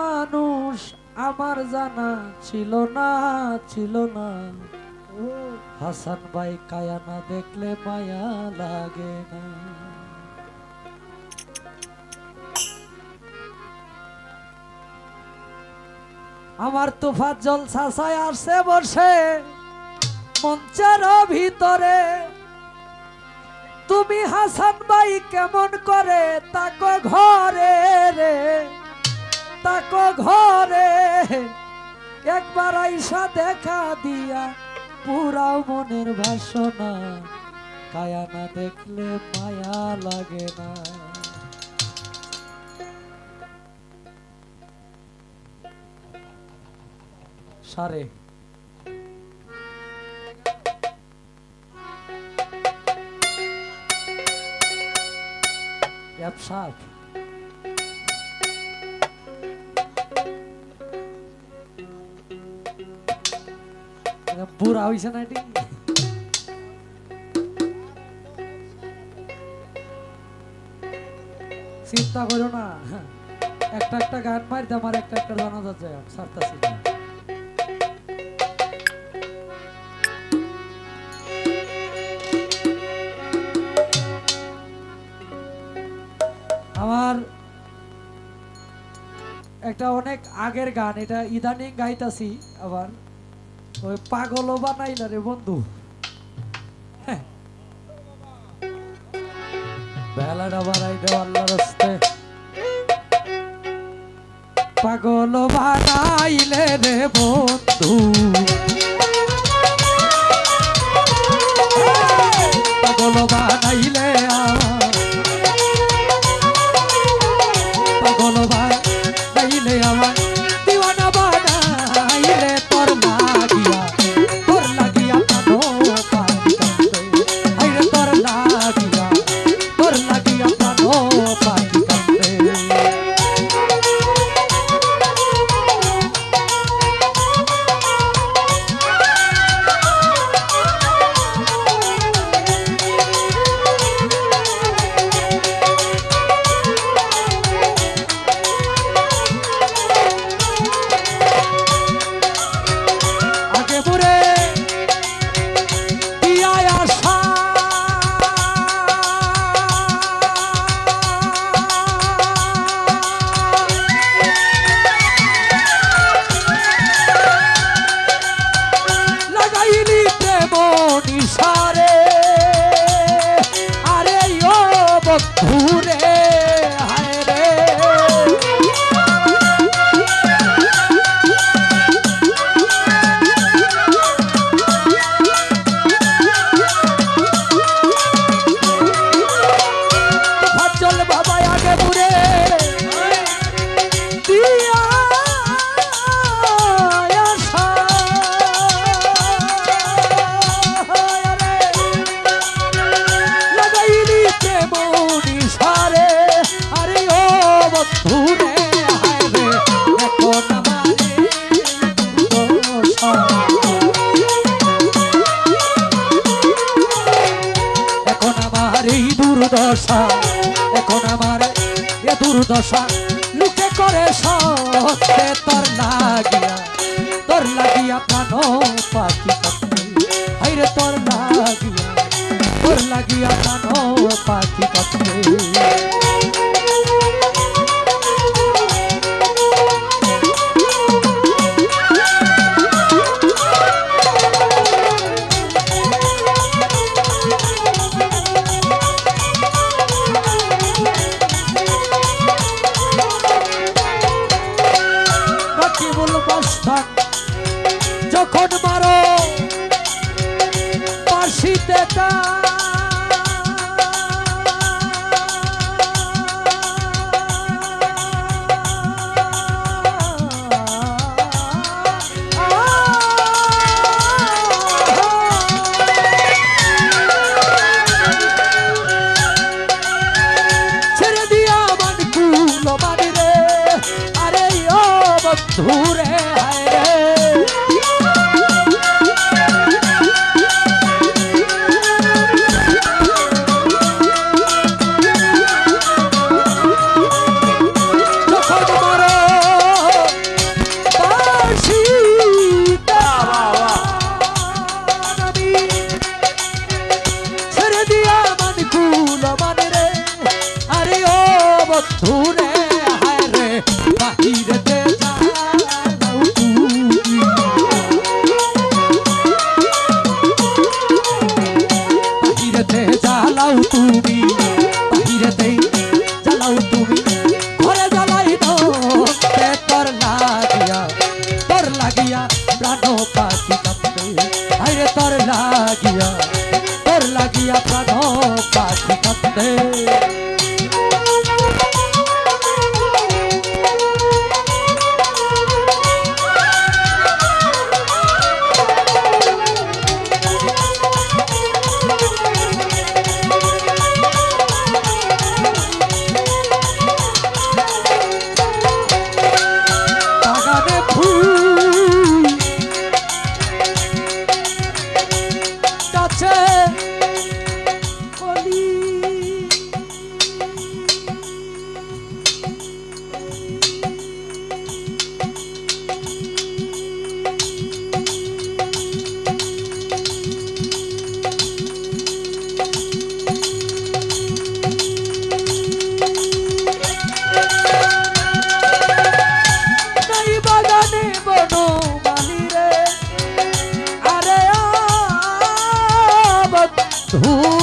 মানুষ, আমার জানা ছিল না ছিল না। হাসান ভাই কায়া না দেখলে মায়া লাগে না। আমার তুফাত জল ছাসায় আসে বসে, মঞ্চের ভিতরে তুমি হাসান ভাই কেমন করে? তাকো ঘরে রে, তাকো ঘরে। একবার আইসা দেখা দিয়া পুরাও মনের ভাষণা কায়া না দেখলে মায়া লাগে না। সারে। ব্যবসার বুড়া হইছে না এটি? চিন্তা করো না। একটা একটা গান মারি আমার একটা একটা জানা যায় সারতাছি একটা অনেক আগের গান, এটা ইদানিং গাইতাছি আবার। ওই পাগল বানাইলা রে বন্ধু। হ্যাঁ। বেলাটা বাড়াই দেও আল্লাহর হস্তে পাগল বানাইলে রে বন্ধু। Sousa আমার এই দুর্দশা। এখন আমার এ দুর্দশা লুকে করে সে তোর লাগিয়া তোর লাগিয়া প্রাণ পাখি হাইরে তোর লাগিয়া তোর লাগিয়া প্রাণ বন্ধু who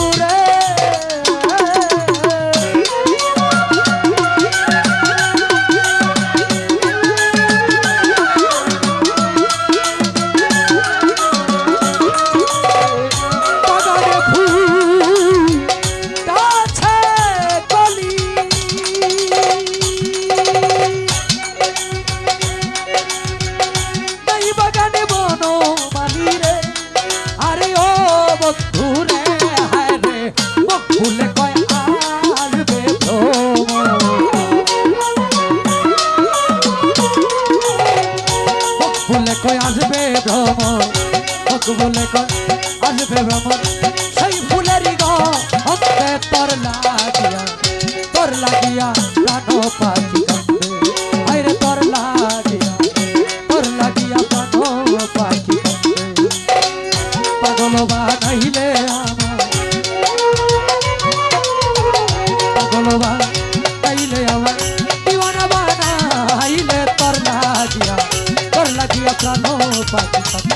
ডাক বলে কর আসবে ভ্রমণ সেই ফুলেরই গন্ধে তোর লাগিয়া তোর লাগিয়া প্রাণ পাখি আইরে তোর লাগিয়া তোর লাগিয়া প্রাণ পাখি পাগল বানাইলে আমার, পাগল বানাইলে আমার দিওয়ানা বানাইলে তোর লাগিয়া তোর লাগিয়া প্রাণ পাখি